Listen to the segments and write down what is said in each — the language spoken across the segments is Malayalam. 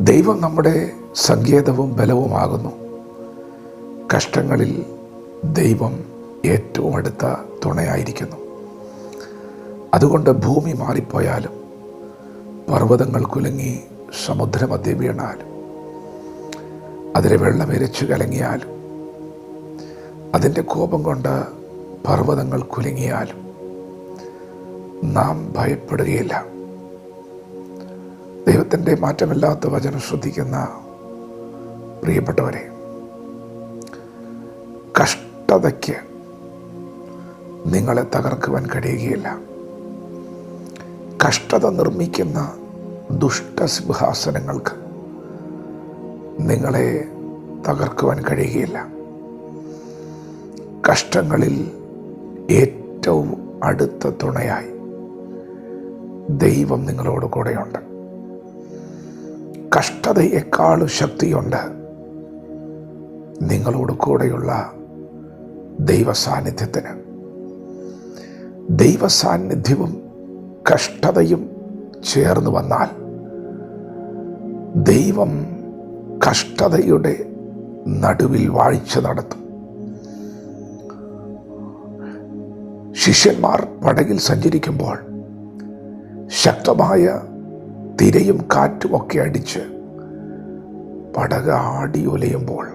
ദൈവം നമ്മുടെ സങ്കേതവും ബലവുമാകുന്നു. കഷ്ടങ്ങളിൽ ദൈവം ഏറ്റവും അടുത്ത തുണയായിരിക്കുന്നു. അതുകൊണ്ട് ഭൂമി മാറിപ്പോയാലും പർവതങ്ങൾ കുലുങ്ങി സമുദ്രമധ്യ വീണാലും അതിലെ വെള്ളം ഇരച്ചു കലങ്ങിയാലും അതിന്റെ കോപം കൊണ്ട് പർവതങ്ങൾ കുലുങ്ങിയാലും നാം ഭയപ്പെടുകയില്ല. ദൈവത്തിന്റെ മാറ്റമില്ലാത്ത വചനം ശ്രദ്ധിക്കുന്ന പ്രിയപ്പെട്ടവരെ കഷ്ടതയ്ക്ക് നിങ്ങളെ തകർക്കുവാൻ കഴിയുകയില്ല. കഷ്ടത നിർമ്മിക്കുന്ന ദുഷ്ടസിംഹാസനങ്ങൾക്ക് നിങ്ങളെ തകർക്കുവാൻ കഴിയുകയില്ല. കഷ്ടങ്ങളിൽ ഏറ്റവും അടുത്ത തുണയായി ദൈവം നിങ്ങളോട് കൂടെയുണ്ട്. കഷ്ടതയെക്കാളും ശക്തിയുണ്ട്. നിങ്ങളോട് കൂടെയുള്ള ദൈവ ദൈവസാന്നിധ്യവും ദൈവ സാന്നിധ്യവും കഷ്ടതയും ചേർന്ന് വന്നാൽ ദൈവം കഷ്ടതയുടെ നടുവിൽ വാഴ്ച നടത്തും. ശിഷ്യന്മാർ പടകിൽ സഞ്ചരിക്കുമ്പോൾ ശക്തമായ തിരയും കാറ്റുമൊക്കെ അടിച്ച് പടക ആടി ഉലയുമ്പോൾ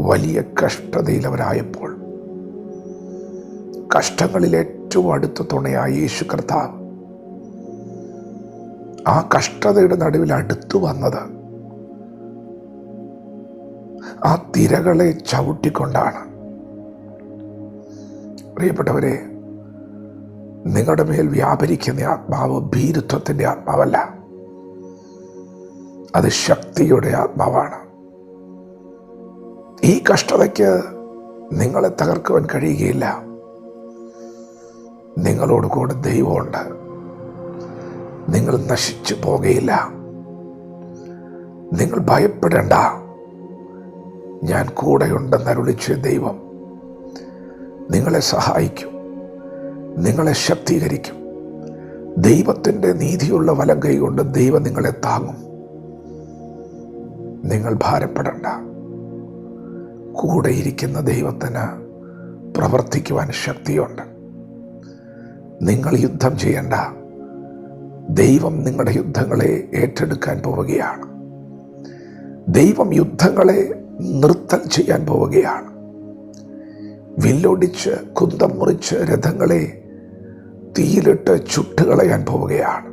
വലിയ കഷ്ടതയിൽ അവരായപ്പോൾ കഷ്ടങ്ങളിൽ ഏറ്റവും അടുത്ത തുണയായ യേശു കർത്താവ് ആ കഷ്ടതയുടെ നടുവിൽ അടുത്തു വന്നത് ആ തിരകളെ ചവിട്ടിക്കൊണ്ടാണ്. പ്രിയപ്പെട്ടവരെ നിങ്ങളുടെ മേൽ വ്യാപരിക്കുന്ന ആത്മാവ് ഭീരുത്വത്തിന്റെ ആത്മാവല്ല. അത് ശക്തിയുടെ ആത്മാവാണ്. ഈ കഷ്ടതയ്ക്ക് നിങ്ങളെ തകർക്കുവാൻ കഴിയുകയില്ല. നിങ്ങളോട് കൂടെ ദൈവമുണ്ട്. നിങ്ങൾ നശിച്ചു പോകുകയില്ല നിങ്ങൾ ഭയപ്പെടേണ്ട. ഞാൻ കൂടെയുണ്ടെന്നരുളിച്ച ദൈവം നിങ്ങളെ സഹായിക്കും. നിങ്ങളെ ശക്തീകരിക്കും. ദൈവത്തിന്റെ നീതിയുള്ള വലം കൈകൊണ്ട് ദൈവം നിങ്ങളെ താങ്ങും. നിങ്ങൾ ഭാരപ്പെടണ്ട. കൂടെയിരിക്കുന്ന ദൈവത്തിന് പ്രവർത്തിക്കുവാൻ ശക്തിയുണ്ട്. നിങ്ങൾ യുദ്ധം ചെയ്യണ്ട. ദൈവം നിങ്ങളുടെ യുദ്ധങ്ങളെ ഏറ്റെടുക്കാൻ പോവുകയാണ്. ദൈവം യുദ്ധങ്ങളെ നിർത്തൽ ചെയ്യാൻ പോവുകയാണ്. വില്ലൊടിച്ച് കുന്തം മുറിച്ച് രഥങ്ങളെ തീയിലിട്ട് ചുട്ടുകളയാൻ പോവുകയാണ്.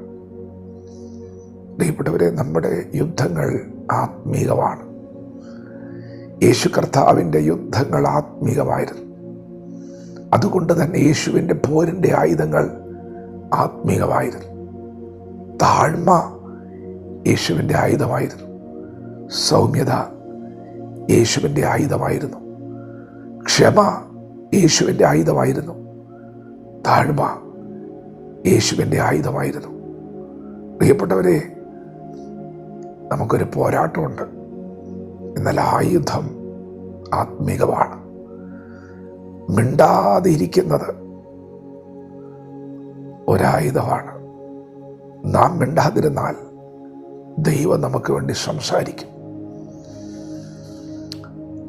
പ്രിയപ്പെട്ടവരെ നമ്മുടെ യുദ്ധങ്ങൾ ആത്മീകമാണ്. യേശു കർത്താവിന്റെ യുദ്ധങ്ങൾ ആത്മീകമായിരുന്നു. അതുകൊണ്ട് തന്നെ യേശുവിന്റെ പോരിന്റെ ആയുധങ്ങൾ ആത്മീകമായിരുന്നു. താഴ്മ യേശുവിന്റെ ആയുധമായിരുന്നു. സൗമ്യത യേശുവിന്റെ ആയുധമായിരുന്നു. ക്ഷമ യേശുവിന്റെ ആയുധമായിരുന്നു. താഴ്മ യേശുവിന്റെ ആയുധമായിരുന്നു. പ്രിയപ്പെട്ടവരെ നമുക്കൊരു പോരാട്ടമുണ്ട്. എന്നാൽ ആയുധം ആത്മീകമാണ്. മിണ്ടാതെ ഇരിക്കുന്നത് ഒരായുധമാണ്. നാം മിണ്ടാതിരുന്നാൽ ദൈവം നമുക്ക് വേണ്ടി സംസാരിക്കും.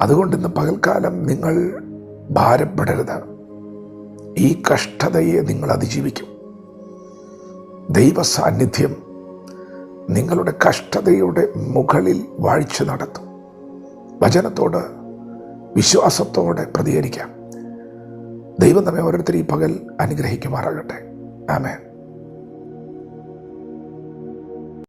അതുകൊണ്ട് ഇന്ന് പകൽക്കാലം നിങ്ങൾ ഭാരപ്പെടരുത്. ഈ കഷ്ടതയെ നിങ്ങൾ അതിജീവിക്കും. ദൈവ സാന്നിധ്യം നിങ്ങളുടെ കഷ്ടതയുടെ മുകളിൽ വാഴ്ച നടത്തും. വചനത്തോട് വിശ്വാസത്തോടെ പ്രതികരിക്കാം. ദൈവം നമ്മെ ഓരോരുത്തരും ഈ പകൽ അനുഗ്രഹിക്കുമാറാകട്ടെ. ആമേൻ.